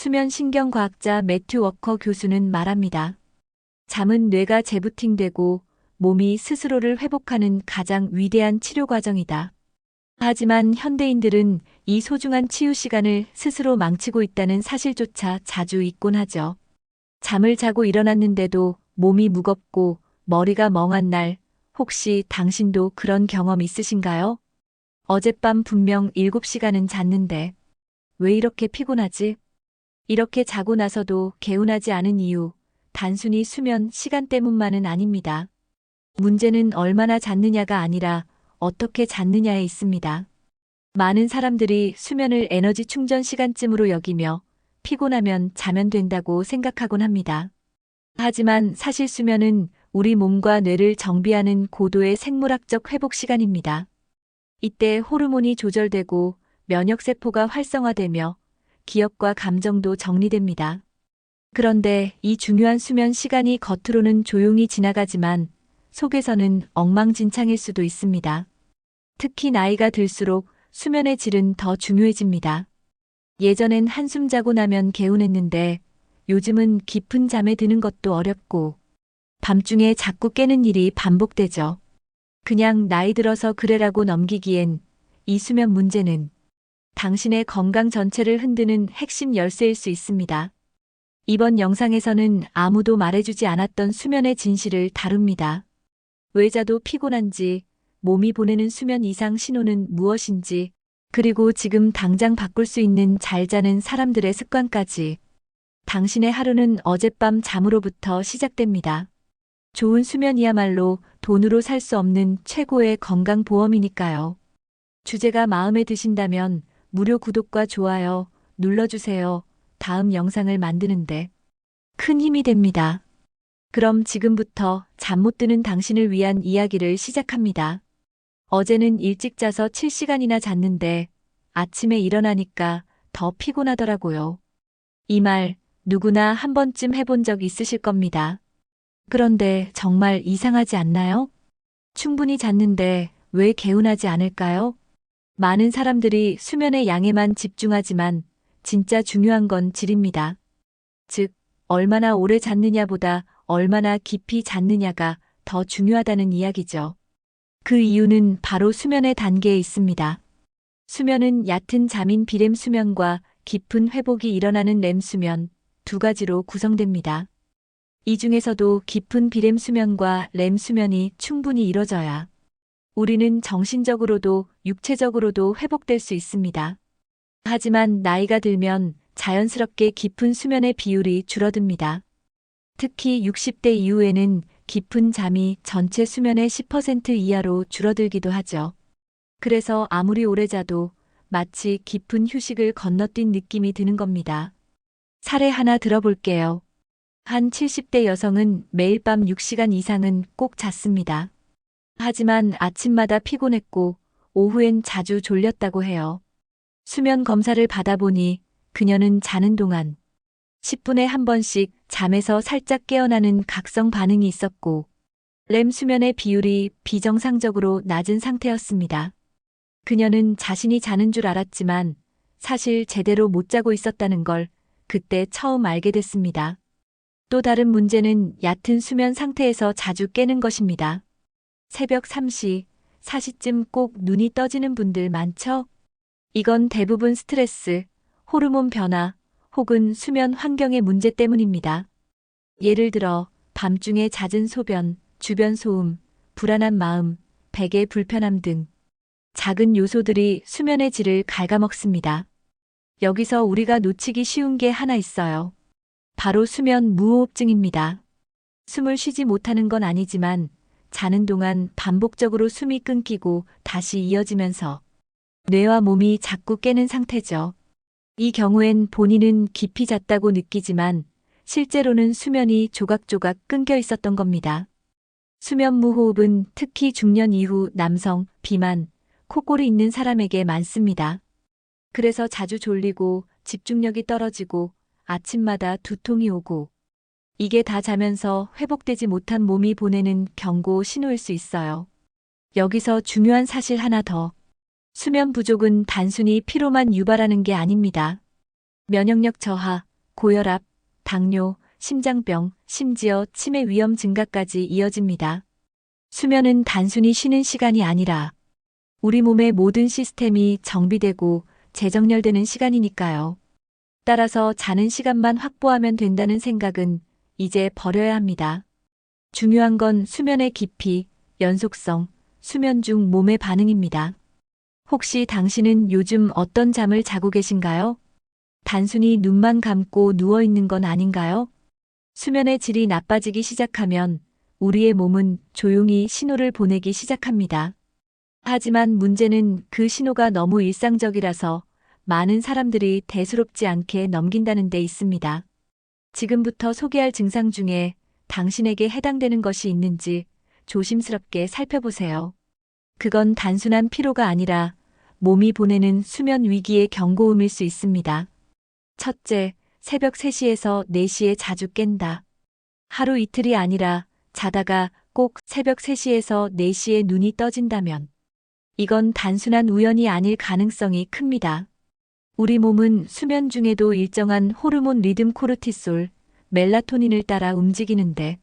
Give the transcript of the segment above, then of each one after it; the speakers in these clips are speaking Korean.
수면 신경과학자 매튜 워커 교수는 말합니다. 잠은 뇌가 재부팅되고 몸이 스스로를 회복하는 가장 위대한 치료 과정이다. 하지만 현대인들은 이 소중한 치유 시간을 스스로 망치고 있다는 사실조차 자주 잊곤 하죠. 잠을 자고 일어났는데도 몸이 무겁고 머리가 멍한 날, 혹시 당신도 그런 경험 있으신가요? 어젯밤 분명 7시간은 잤는데, 왜 이렇게 피곤하지? 이렇게 자고 나서도 개운하지 않은 이유, 단순히 수면 시간 때문만은 아닙니다. 문제는 얼마나 잤느냐가 아니라 어떻게 잤느냐에 있습니다. 많은 사람들이 수면을 에너지 충전 시간쯤으로 여기며 피곤하면 자면 된다고 생각하곤 합니다. 하지만 사실 수면은 우리 몸과 뇌를 정비하는 고도의 생물학적 회복 시간입니다. 이때 호르몬이 조절되고 면역세포가 활성화되며 기억과 감정도 정리됩니다. 그런데 이 중요한 수면 시간이 겉으로는 조용히 지나가지만 속에서는 엉망진창일 수도 있습니다. 특히 나이가 들수록 수면의 질은 더 중요해집니다. 예전엔 한숨 자고 나면 개운했는데 요즘은 깊은 잠에 드는 것도 어렵고 밤중에 자꾸 깨는 일이 반복되죠. 그냥 나이 들어서 그래라고 넘기기엔 이 수면 문제는 당신의 건강 전체를 흔드는 핵심 열쇠일 수 있습니다. 이번 영상에서는 아무도 말해주지 않았던 수면의 진실을 다룹니다. 왜 자도 피곤한지, 몸이 보내는 수면 이상 신호는 무엇인지, 그리고 지금 당장 바꿀 수 있는 잘 자는 사람들의 습관까지. 당신의 하루는 어젯밤 잠으로부터 시작됩니다. 좋은 수면이야말로 돈으로 살 수 없는 최고의 건강보험이니까요. 주제가 마음에 드신다면 무료 구독과 좋아요 눌러주세요. 다음 영상을 만드는데 큰 힘이 됩니다. 그럼 지금부터 잠 못 드는 당신을 위한 이야기를 시작합니다. 어제는 일찍 자서 7시간이나 잤는데 아침에 일어나니까 더 피곤하더라고요. 이 말 누구나 한 번쯤 해본 적 있으실 겁니다. 그런데 정말 이상하지 않나요? 충분히 잤는데 왜 개운하지 않을까요? 많은 사람들이 수면의 양에만 집중하지만 진짜 중요한 건 질입니다. 즉, 얼마나 오래 잤느냐보다 얼마나 깊이 잤느냐가 더 중요하다는 이야기죠. 그 이유는 바로 수면의 단계에 있습니다. 수면은 얕은 잠인 비렘 수면과 깊은 회복이 일어나는 렘 수면 두 가지로 구성됩니다. 이 중에서도 깊은 비렘 수면과 렘 수면이 충분히 이뤄져야 우리는 정신적으로도 육체적으로도 회복될 수 있습니다. 하지만 나이가 들면 자연스럽게 깊은 수면의 비율이 줄어듭니다. 특히 60대 이후에는 깊은 잠이 전체 수면의 10% 이하로 줄어들기도 하죠. 그래서 아무리 오래 자도 마치 깊은 휴식을 건너뛴 느낌이 드는 겁니다. 사례 하나 들어볼게요. 한 70대 여성은 매일 밤 6시간 이상은 꼭 잤습니다. 하지만 아침마다 피곤했고 오후엔 자주 졸렸다고 해요. 수면 검사를 받아보니 그녀는 자는 동안 10분에 한 번씩 잠에서 살짝 깨어나는 각성 반응이 있었고 렘 수면의 비율이 비정상적으로 낮은 상태였습니다. 그녀는 자신이 자는 줄 알았지만 사실 제대로 못 자고 있었다는 걸 그때 처음 알게 됐습니다. 또 다른 문제는 얕은 수면 상태에서 자주 깨는 것입니다. 새벽 3시, 4시쯤 꼭 눈이 떠지는 분들 많죠? 이건 대부분 스트레스, 호르몬 변화, 혹은 수면 환경의 문제 때문입니다. 예를 들어 밤중에 잦은 소변, 주변 소음, 불안한 마음, 베개 불편함 등 작은 요소들이 수면의 질을 갉아먹습니다. 여기서 우리가 놓치기 쉬운 게 하나 있어요. 바로 수면 무호흡증입니다. 숨을 쉬지 못하는 건 아니지만 자는 동안 반복적으로 숨이 끊기고 다시 이어지면서 뇌와 몸이 자꾸 깨는 상태죠. 이 경우엔 본인은 깊이 잤다고 느끼지만 실제로는 수면이 조각조각 끊겨 있었던 겁니다. 수면 무호흡은 특히 중년 이후 남성, 비만, 코골이 있는 사람에게 많습니다. 그래서 자주 졸리고 집중력이 떨어지고 아침마다 두통이 오고 이게 다 자면서 회복되지 못한 몸이 보내는 경고 신호일 수 있어요. 여기서 중요한 사실 하나 더. 수면 부족은 단순히 피로만 유발하는 게 아닙니다. 면역력 저하, 고혈압, 당뇨, 심장병, 심지어 치매 위험 증가까지 이어집니다. 수면은 단순히 쉬는 시간이 아니라 우리 몸의 모든 시스템이 정비되고 재정렬되는 시간이니까요. 따라서 자는 시간만 확보하면 된다는 생각은 이제 버려야 합니다. 중요한 건 수면의 깊이, 연속성, 수면 중 몸의 반응입니다. 혹시 당신은 요즘 어떤 잠을 자고 계신가요? 단순히 눈만 감고 누워 있는 건 아닌가요? 수면의 질이 나빠지기 시작하면 우리의 몸은 조용히 신호를 보내기 시작합니다. 하지만 문제는 그 신호가 너무 일상적이라서 많은 사람들이 대수롭지 않게 넘긴다는 데 있습니다. 지금부터 소개할 증상 중에 당신에게 해당되는 것이 있는지 조심스럽게 살펴보세요. 그건 단순한 피로가 아니라 몸이 보내는 수면 위기의 경고음일 수 있습니다. 첫째, 새벽 3시에서 4시에 자주 깬다. 하루 이틀이 아니라 자다가 꼭 새벽 3시에서 4시에 눈이 떠진다면 이건 단순한 우연이 아닐 가능성이 큽니다. 우리 몸은 수면 중에도 일정한 호르몬 리듬 코르티솔, 멜라토닌을 따라 움직이는데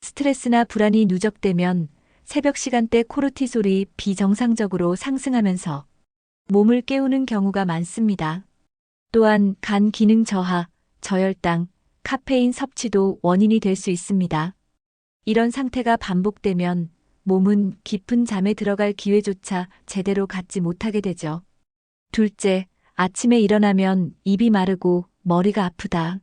스트레스나 불안이 누적되면 새벽 시간대 코르티솔이 비정상적으로 상승하면서 몸을 깨우는 경우가 많습니다. 또한 간 기능 저하, 저혈당, 카페인 섭취도 원인이 될 수 있습니다. 이런 상태가 반복되면 몸은 깊은 잠에 들어갈 기회조차 제대로 갖지 못하게 되죠. 둘째, 아침에 일어나면 입이 마르고 머리가 아프다.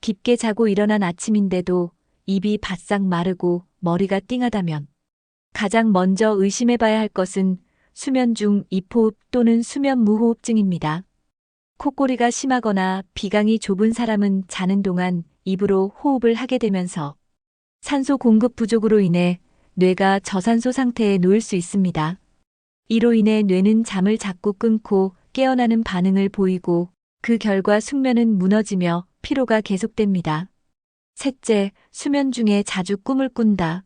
깊게 자고 일어난 아침인데도 입이 바싹 마르고 머리가 띵하다면 가장 먼저 의심해 봐야 할 것은 수면 중 입호흡 또는 수면 무호흡증입니다. 콧꼬리가 심하거나 비강이 좁은 사람은 자는 동안 입으로 호흡을 하게 되면서 산소 공급 부족으로 인해 뇌가 저산소 상태에 놓일 수 있습니다. 이로 인해 뇌는 잠을 자꾸 끊고 깨어나는 반응을 보이고 그 결과 숙면은 무너지며 피로가 계속됩니다. 셋째, 수면 중에 자주 꿈을 꾼다.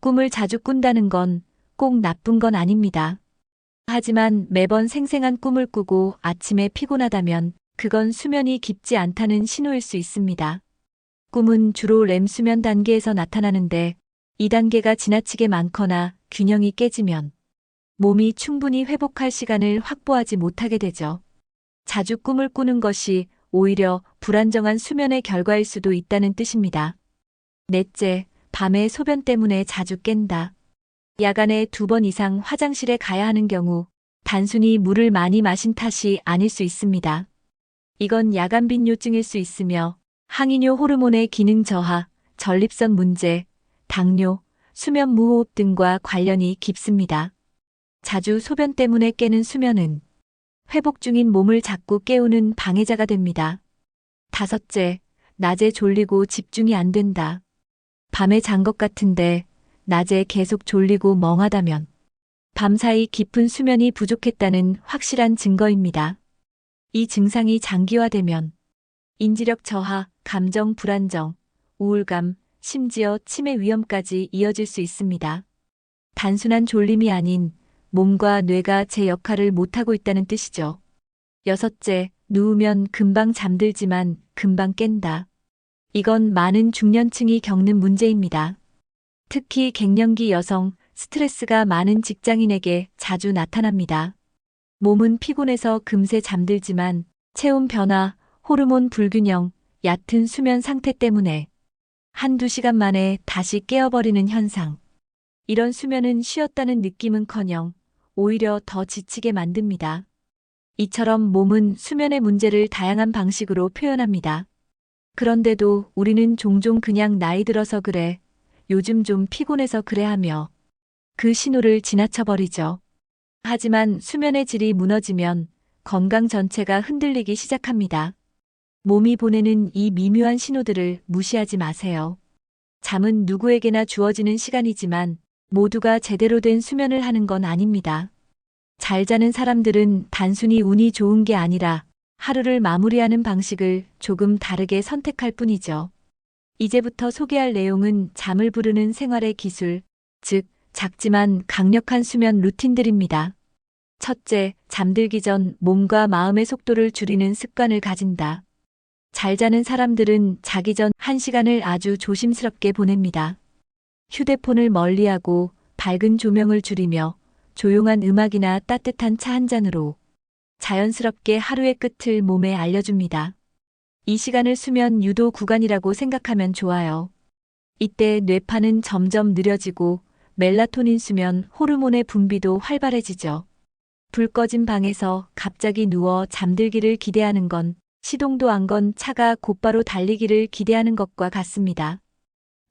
꿈을 자주 꾼다는 건 꼭 나쁜 건 아닙니다. 하지만 매번 생생한 꿈을 꾸고 아침에 피곤하다면 그건 수면이 깊지 않다는 신호일 수 있습니다. 꿈은 주로 렘 수면 단계에서 나타나는데 이 단계가 지나치게 많거나 균형이 깨지면 몸이 충분히 회복할 시간을 확보하지 못하게 되죠. 자주 꿈을 꾸는 것이 오히려 불안정한 수면의 결과일 수도 있다는 뜻입니다. 넷째, 밤에 소변 때문에 자주 깬다. 야간에 두 번 이상 화장실에 가야 하는 경우 단순히 물을 많이 마신 탓이 아닐 수 있습니다. 이건 야간 빈뇨증일 수 있으며 항이뇨 호르몬의 기능 저하, 전립선 문제, 당뇨, 수면 무호흡 등과 관련이 깊습니다. 자주 소변 때문에 깨는 수면은 회복 중인 몸을 자꾸 깨우는 방해자가 됩니다. 다섯째, 낮에 졸리고 집중이 안 된다. 밤에 잔 것 같은데 낮에 계속 졸리고 멍하다면 밤사이 깊은 수면이 부족했다는 확실한 증거입니다. 이 증상이 장기화되면 인지력 저하, 감정 불안정, 우울감, 심지어 치매 위험까지 이어질 수 있습니다. 단순한 졸림이 아닌 몸과 뇌가 제 역할을 못하고 있다는 뜻이죠. 여섯째, 누우면 금방 잠들지만 금방 깬다. 이건 많은 중년층이 겪는 문제입니다. 특히 갱년기 여성, 스트레스가 많은 직장인에게 자주 나타납니다. 몸은 피곤해서 금세 잠들지만 체온 변화, 호르몬 불균형, 얕은 수면 상태 때문에 한두 시간 만에 다시 깨어버리는 현상. 이런 수면은 쉬었다는 느낌은커녕 오히려 더 지치게 만듭니다. 이처럼 몸은 수면의 문제를 다양한 방식으로 표현합니다. 그런데도 우리는 종종 그냥 나이 들어서 그래, 요즘 좀 피곤해서 그래 하며 그 신호를 지나쳐버리죠. 하지만 수면의 질이 무너지면 건강 전체가 흔들리기 시작합니다. 몸이 보내는 이 미묘한 신호들을 무시하지 마세요. 잠은 누구에게나 주어지는 시간이지만 모두가 제대로 된 수면을 하는 건 아닙니다. 잘 자는 사람들은 단순히 운이 좋은 게 아니라 하루를 마무리하는 방식을 조금 다르게 선택할 뿐이죠. 이제부터 소개할 내용은 잠을 부르는 생활의 기술, 즉, 작지만 강력한 수면 루틴들입니다. 첫째, 잠들기 전 몸과 마음의 속도를 줄이는 습관을 가진다. 잘 자는 사람들은 자기 전 1시간을 아주 조심스럽게 보냅니다. 휴대폰을 멀리하고 밝은 조명을 줄이며 조용한 음악이나 따뜻한 차 한 잔으로 자연스럽게 하루의 끝을 몸에 알려줍니다. 이 시간을 수면 유도 구간이라고 생각하면 좋아요. 이때 뇌파는 점점 느려지고 멜라토닌 수면 호르몬의 분비도 활발해지죠. 불 꺼진 방에서 갑자기 누워 잠들기를 기대하는 건 시동도 안 건 차가 곧바로 달리기를 기대하는 것과 같습니다.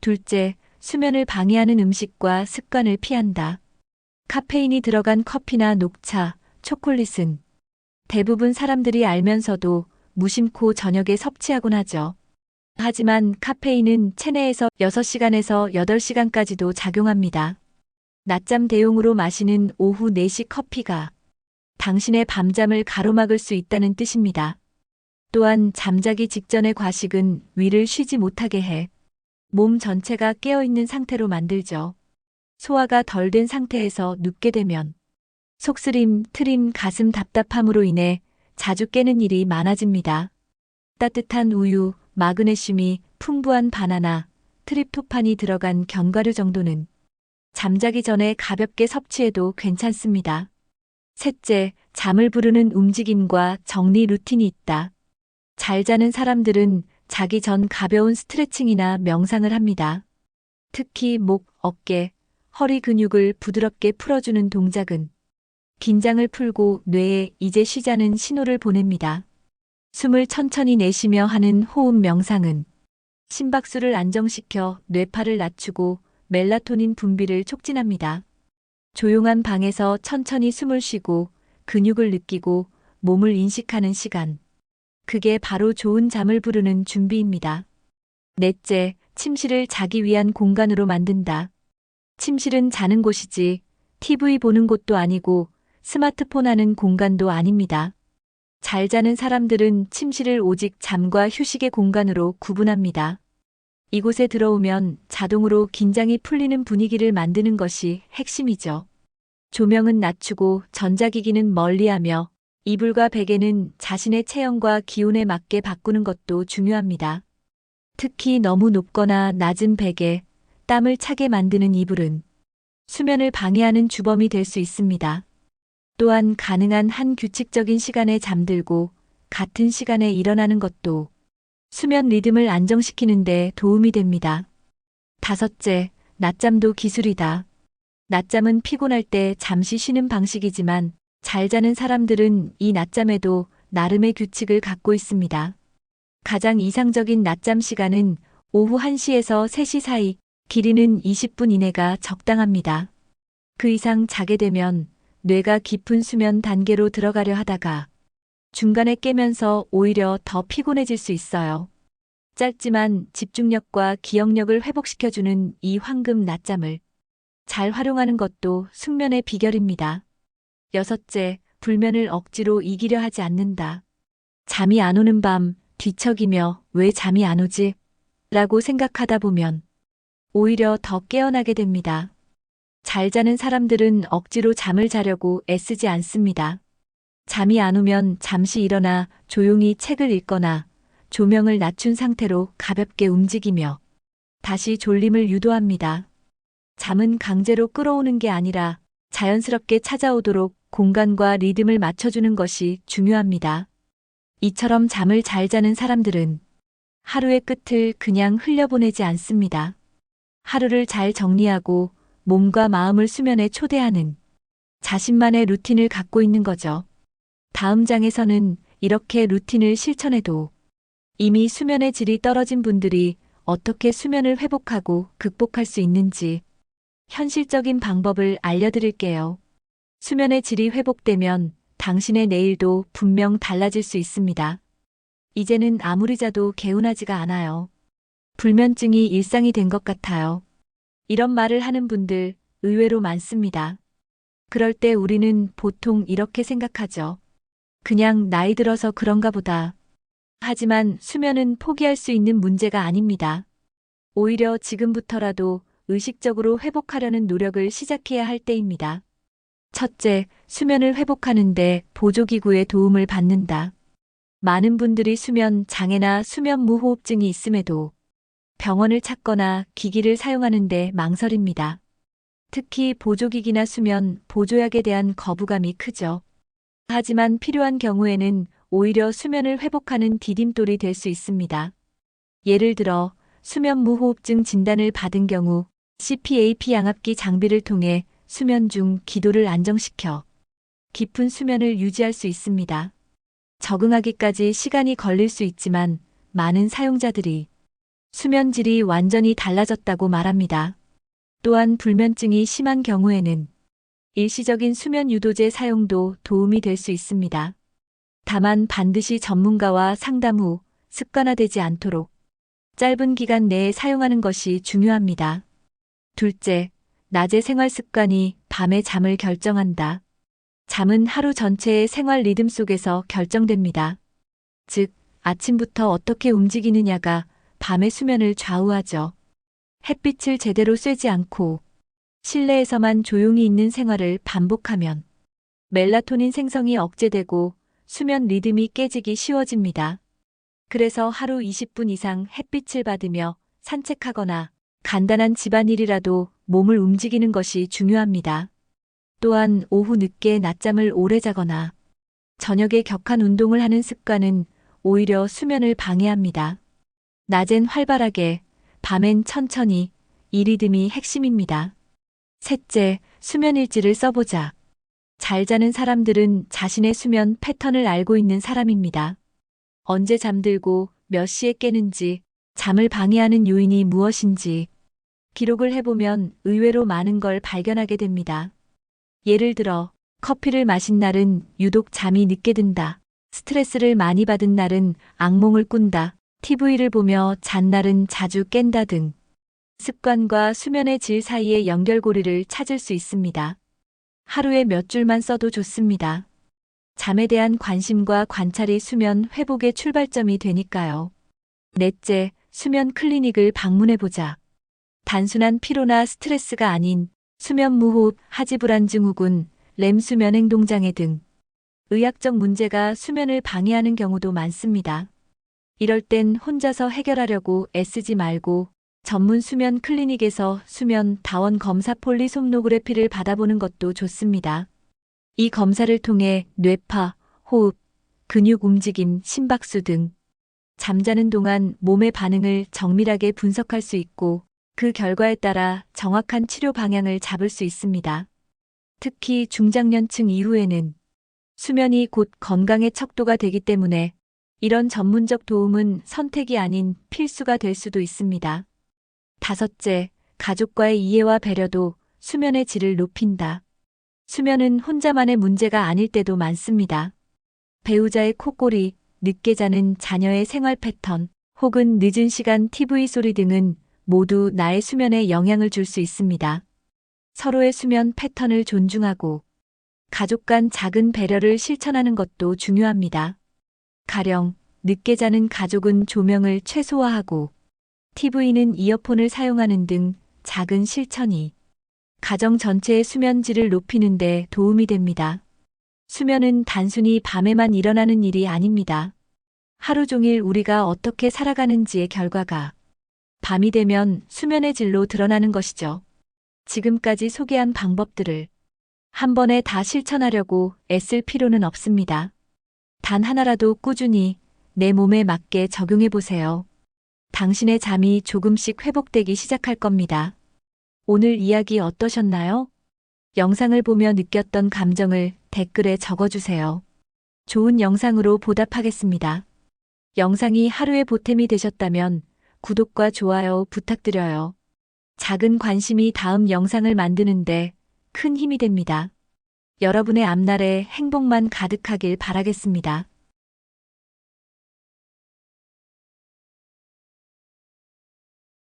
둘째, 수면을 방해하는 음식과 습관을 피한다. 카페인이 들어간 커피나 녹차, 초콜릿은 대부분 사람들이 알면서도 무심코 저녁에 섭취하곤 하죠. 하지만 카페인은 체내에서 6시간에서 8시간까지도 작용합니다. 낮잠 대용으로 마시는 오후 4시 커피가 당신의 밤잠을 가로막을 수 있다는 뜻입니다. 또한 잠자기 직전의 과식은 위를 쉬지 못하게 해 몸 전체가 깨어있는 상태로 만들죠. 소화가 덜 된 상태에서 눕게 되면 속쓰림, 트림, 가슴 답답함으로 인해 자주 깨는 일이 많아집니다. 따뜻한 우유, 마그네슘이 풍부한 바나나, 트립토판이 들어간 견과류 정도는 잠자기 전에 가볍게 섭취해도 괜찮습니다. 셋째, 잠을 부르는 움직임과 정리 루틴이 있다. 잘 자는 사람들은 자기 전 가벼운 스트레칭이나 명상을 합니다. 특히 목, 어깨, 허리 근육을 부드럽게 풀어주는 동작은 긴장을 풀고 뇌에 이제 쉬자는 신호를 보냅니다. 숨을 천천히 내쉬며 하는 호흡 명상은 심박수를 안정시켜 뇌파를 낮추고 멜라토닌 분비를 촉진합니다. 조용한 방에서 천천히 숨을 쉬고 근육을 느끼고 몸을 인식하는 시간. 그게 바로 좋은 잠을 부르는 준비입니다. 넷째, 침실을 자기 위한 공간으로 만든다. 침실은 자는 곳이지 TV 보는 곳도 아니고 스마트폰 하는 공간도 아닙니다. 잘 자는 사람들은 침실을 오직 잠과 휴식의 공간으로 구분합니다. 이곳에 들어오면 자동으로 긴장이 풀리는 분위기를 만드는 것이 핵심이죠. 조명은 낮추고 전자기기는 멀리하며 이불과 베개는 자신의 체형과 기온에 맞게 바꾸는 것도 중요합니다. 특히 너무 높거나 낮은 베개, 땀을 차게 만드는 이불은 수면을 방해하는 주범이 될 수 있습니다. 또한 가능한 한 규칙적인 시간에 잠들고 같은 시간에 일어나는 것도 수면 리듬을 안정시키는 데 도움이 됩니다. 다섯째, 낮잠도 기술이다. 낮잠은 피곤할 때 잠시 쉬는 방식이지만 잘 자는 사람들은 이 낮잠에도 나름의 규칙을 갖고 있습니다. 가장 이상적인 낮잠 시간은 오후 1시에서 3시 사이, 길이는 20분 이내가 적당합니다. 그 이상 자게 되면 뇌가 깊은 수면 단계로 들어가려 하다가 중간에 깨면서 오히려 더 피곤해질 수 있어요. 짧지만 집중력과 기억력을 회복시켜주는 이 황금 낮잠을 잘 활용하는 것도 숙면의 비결입니다. 여섯째, 불면을 억지로 이기려 하지 않는다. 잠이 안 오는 밤 뒤척이며 왜 잠이 안 오지? 라고 생각하다 보면 오히려 더 깨어나게 됩니다. 잘 자는 사람들은 억지로 잠을 자려고 애쓰지 않습니다. 잠이 안 오면 잠시 일어나 조용히 책을 읽거나 조명을 낮춘 상태로 가볍게 움직이며 다시 졸림을 유도합니다. 잠은 강제로 끌어오는 게 아니라 자연스럽게 찾아오도록 공간과 리듬을 맞춰주는 것이 중요합니다. 이처럼 잠을 잘 자는 사람들은 하루의 끝을 그냥 흘려보내지 않습니다. 하루를 잘 정리하고 몸과 마음을 수면에 초대하는 자신만의 루틴을 갖고 있는 거죠. 다음 장에서는 이렇게 루틴을 실천해도 이미 수면의 질이 떨어진 분들이 어떻게 수면을 회복하고 극복할 수 있는지 현실적인 방법을 알려드릴게요. 수면의 질이 회복되면 당신의 내일도 분명 달라질 수 있습니다. 이제는 아무리 자도 개운하지가 않아요. 불면증이 일상이 된 것 같아요. 이런 말을 하는 분들 의외로 많습니다. 그럴 때 우리는 보통 이렇게 생각하죠. 그냥 나이 들어서 그런가 보다. 하지만 수면은 포기할 수 있는 문제가 아닙니다. 오히려 지금부터라도 의식적으로 회복하려는 노력을 시작해야 할 때입니다. 첫째, 수면을 회복하는데 보조기구의 도움을 받는다. 많은 분들이 수면 장애나 수면 무호흡증이 있음에도 병원을 찾거나 기기를 사용하는데 망설입니다. 특히 보조기기나 수면, 보조약에 대한 거부감이 크죠. 하지만 필요한 경우에는 오히려 수면을 회복하는 디딤돌이 될 수 있습니다. 예를 들어 수면 무호흡증 진단을 받은 경우 CPAP 양압기 장비를 통해 수면 중 기도를 안정시켜 깊은 수면을 유지할 수 있습니다. 적응하기까지 시간이 걸릴 수 있지만 많은 사용자들이 수면 질이 완전히 달라졌다고 말합니다. 또한 불면증이 심한 경우에는 일시적인 수면 유도제 사용도 도움이 될 수 있습니다. 다만 반드시 전문가와 상담 후 습관화되지 않도록 짧은 기간 내에 사용하는 것이 중요합니다. 둘째, 낮의 생활 습관이 밤의 잠을 결정한다. 잠은 하루 전체의 생활 리듬 속에서 결정됩니다. 즉, 아침부터 어떻게 움직이느냐가 밤의 수면을 좌우하죠. 햇빛을 제대로 쐬지 않고 실내에서만 조용히 있는 생활을 반복하면 멜라토닌 생성이 억제되고 수면 리듬이 깨지기 쉬워집니다. 그래서 하루 20분 이상 햇빛을 받으며 산책하거나 간단한 집안일이라도 몸을 움직이는 것이 중요합니다. 또한 오후 늦게 낮잠을 오래 자거나 저녁에 격한 운동을 하는 습관은 오히려 수면을 방해합니다. 낮엔 활발하게, 밤엔 천천히, 이 리듬이 핵심입니다. 셋째, 수면 일지를 써보자. 잘 자는 사람들은 자신의 수면 패턴을 알고 있는 사람입니다. 언제 잠들고 몇 시에 깨는지, 잠을 방해하는 요인이 무엇인지 기록을 해보면 의외로 많은 걸 발견하게 됩니다. 예를 들어, 커피를 마신 날은 유독 잠이 늦게 든다. 스트레스를 많이 받은 날은 악몽을 꾼다. TV를 보며 잔 날은 자주 깬다 등 습관과 수면의 질 사이의 연결고리를 찾을 수 있습니다. 하루에 몇 줄만 써도 좋습니다. 잠에 대한 관심과 관찰이 수면 회복의 출발점이 되니까요. 넷째, 수면 클리닉을 방문해보자. 단순한 피로나 스트레스가 아닌 수면 무호흡, 하지 불안 증후군, 렘 수면 행동 장애 등 의학적 문제가 수면을 방해하는 경우도 많습니다. 이럴 땐 혼자서 해결하려고 애쓰지 말고 전문 수면 클리닉에서 수면 다원 검사 폴리솜노그래피를 받아보는 것도 좋습니다. 이 검사를 통해 뇌파, 호흡, 근육 움직임, 심박수 등 잠자는 동안 몸의 반응을 정밀하게 분석할 수 있고 그 결과에 따라 정확한 치료 방향을 잡을 수 있습니다. 특히 중장년층 이후에는 수면이 곧 건강의 척도가 되기 때문에 이런 전문적 도움은 선택이 아닌 필수가 될 수도 있습니다. 다섯째, 가족과의 이해와 배려도 수면의 질을 높인다. 수면은 혼자만의 문제가 아닐 때도 많습니다. 배우자의 콧골이, 늦게 자는 자녀의 생활 패턴, 혹은 늦은 시간 TV 소리 등은 모두 나의 수면에 영향을 줄 수 있습니다. 서로의 수면 패턴을 존중하고 가족 간 작은 배려를 실천하는 것도 중요합니다. 가령 늦게 자는 가족은 조명을 최소화하고 TV는 이어폰을 사용하는 등 작은 실천이 가정 전체의 수면 질을 높이는 데 도움이 됩니다. 수면은 단순히 밤에만 일어나는 일이 아닙니다. 하루 종일 우리가 어떻게 살아가는지의 결과가 밤이 되면 수면의 질로 드러나는 것이죠. 지금까지 소개한 방법들을 한 번에 다 실천하려고 애쓸 필요는 없습니다. 단 하나라도 꾸준히 내 몸에 맞게 적용해 보세요. 당신의 잠이 조금씩 회복되기 시작할 겁니다. 오늘 이야기 어떠셨나요? 영상을 보며 느꼈던 감정을 댓글에 적어주세요. 좋은 영상으로 보답하겠습니다. 영상이 하루의 보탬이 되셨다면 구독과 좋아요 부탁드려요. 작은 관심이 다음 영상을 만드는데 큰 힘이 됩니다. 여러분의 앞날에 행복만 가득하길 바라겠습니다.